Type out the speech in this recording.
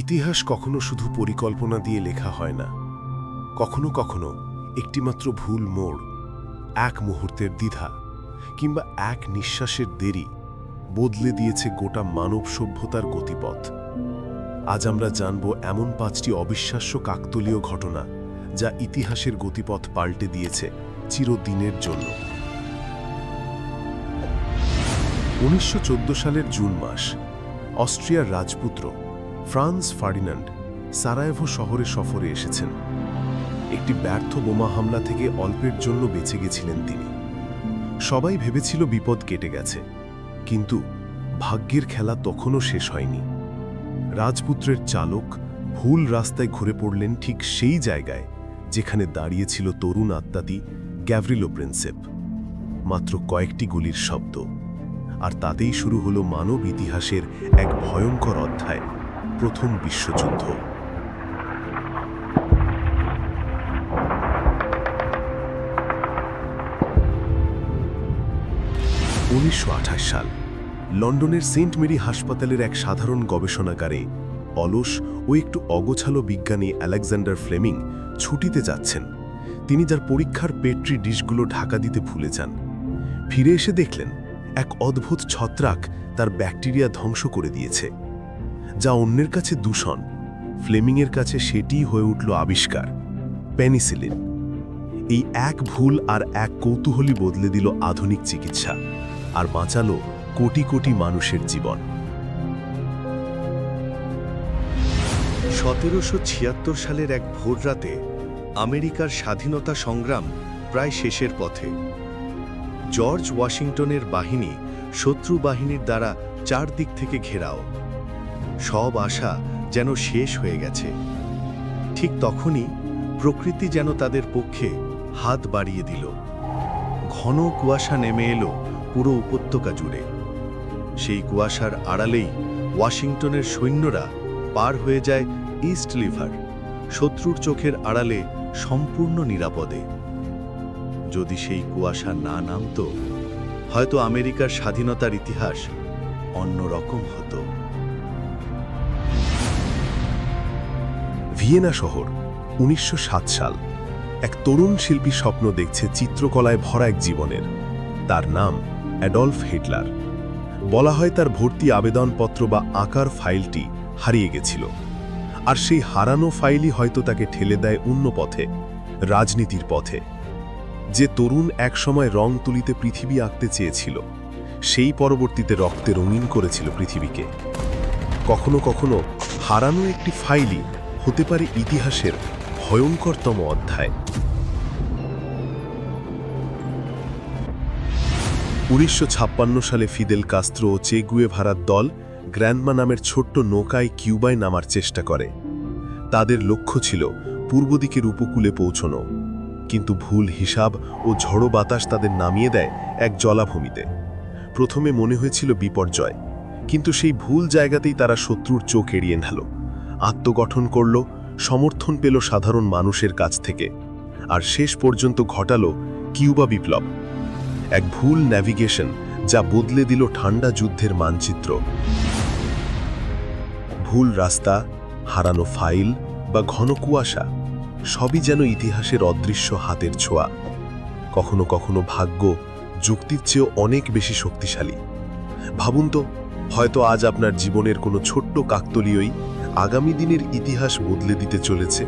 ইতিহাস কখনো শুধু পরিকল্পনা দিয়ে লেখা হয় না। কখনো কখনো একটিমাত্র ভুল মোড়, এক মুহূর্তের দ্বিধা কিংবা এক নিঃশ্বাসের দেরি বদলে দিয়েছে গোটা মানব সভ্যতার গতিপথ। আজ আমরা জানব এমন পাঁচটি অবিশ্বাস্য কাকতলীয় ঘটনা যা ইতিহাসের গতিপথ পাল্টে দিয়েছে চিরদিনের জন্য। উনিশশো চোদ্দ সালের জুন মাস, অস্ট্রিয়ার রাজপুত্র ফ্রান্স ফার্ডিনান্ড সারায়েভো শহরে সফরে এসেছেন। একটি ব্যর্থ বোমা হামলা থেকে অল্পের জন্য বেঁচে গেছিলেন তিনি। সবাই ভেবেছিল বিপদ কেটে গেছে, কিন্তু ভাগ্যের খেলা তখনও শেষ হয়নি। রাজপুত্রের চালক ভুল রাস্তায় ঘুরে পড়লেন ঠিক সেই জায়গায় যেখানে দাঁড়িয়েছিল তরুণ আত্মাতি গ্যাভরিলো প্রিন্সেপ। মাত্র কয়েকটি গুলির শব্দ, আর তাতেই শুরু হলো মানব ইতিহাসের এক ভয়ঙ্কর অধ্যায়। প্রথম বিশ্বযুদ্ধ। উনিশশো আঠাশ সাল, লন্ডনের সেন্ট মেরি হাসপাতালের এক সাধারণ গবেষণাগারে অলস ও একটু অগোছালো বিজ্ঞানী আলেকজান্ডার ফ্লেমিং ছুটিতে যাচ্ছেন। তিনি যার পরীক্ষার পেট্রি ডিশগুলো ঢাকা দিতে ভুলে যান। ফিরে এসে দেখলেন, এক অদ্ভুত ছত্রাক তার ব্যাকটেরিয়া ধ্বংস করে দিয়েছে। যা অন্যের কাছে দূষণ। ফ্লেমিংয়ের কাছে সেটিই হয়ে উঠল আবিষ্কার, পেনিসিলিন। এই এক ভুল আর এক কৌতূহলী বদলে দিল আধুনিক চিকিৎসা আর বাঁচালো কোটি কোটি মানুষের জীবন। সতেরোশো ছিয়াত্তর সালের এক ভোররাতে আমেরিকার স্বাধীনতা সংগ্রাম প্রায় শেষের পথে। জর্জ ওয়াশিংটনের বাহিনী শত্রু বাহিনীর দ্বারা চারদিক থেকে ঘেরাও। সব আশা যেন শেষ হয়ে গেছে। ঠিক তখনই প্রকৃতি যেন তাদের পক্ষে হাত বাড়িয়ে দিল। ঘন কুয়াশা নেমে এলো পুরো উপত্যকা জুড়ে। সেই কুয়াশার আড়ালেই ওয়াশিংটনের সৈন্যরা পার হয়ে যায় ইস্ট লিভার, শত্রুর চোখের আড়ালে সম্পূর্ণ নিরাপদে। যদি সেই কুয়াশা না নামতো, হয়তো আমেরিকার স্বাধীনতার ইতিহাস অন্যরকম হতো। ভিয়েনা শহর, উনিশশো সাত সাল। এক তরুণ শিল্পী স্বপ্ন দেখছে চিত্রকলায় ভরা এক জীবনের। তার নাম অ্যাডলফ হিটলার। বলা হয় তার ভর্তি আবেদনপত্র বা আঁকার ফাইলটি হারিয়ে গেছিল। আর সেই হারানো ফাইলই হয়তো তাকে ঠেলে দেয় অন্য পথে, রাজনীতির পথে। যে তরুণ একসময় রং তুলিতে পৃথিবী আঁকতে চেয়েছিল, সেই পরবর্তীতে রক্তে রঙিন করেছিল পৃথিবীকে। কখনো কখনো হারানো একটি ফাইলই হতে পারে ইতিহাসের ভয়ঙ্করতম অধ্যায়। উনিশশো ছাপ্পান্ন সালে ফিদেল কাস্ত্রো ও চেগুয়ে ভাড়ার দল গ্র্যান্ডমা নামের ছোট্ট নৌকায় কিউবায় নামার চেষ্টা করে। তাদের লক্ষ্য ছিল পূর্ব দিকের উপকূলে পৌঁছনো। কিন্তু ভুল হিসাব ও ঝড়ো বাতাস তাদের নামিয়ে দেয় এক জলাভূমিতে। প্রথমে মনে হয়েছিল বিপর্যয়, কিন্তু সেই ভুল জায়গাতেই তারা শত্রুর চোখ এড়িয়ে নিল। আত্মগঠন করল, সমর্থন পেল সাধারণ মানুষের কাছ থেকে। আর শেষ পর্যন্ত ঘটালো কিউবা বিপ্লব। এক ভুল ন্যাভিগেশন যা বদলে দিল ঠান্ডা যুদ্ধের মানচিত্র। ভুল রাস্তা, হারানো ফাইল বা ঘন কুয়াশা, সবই যেন ইতিহাসের অদৃশ্য হাতের ছোঁয়া। কখনো কখনো ভাগ্য যুক্তির চেয়েও অনেক বেশি শক্তিশালী। ভাবুন তো, হয়তো আজ আপনার জীবনের কোনো ছোট্ট কাকতলীয়ই আগামী দিনের ইতিহাস বদলে দিতে চলেছে।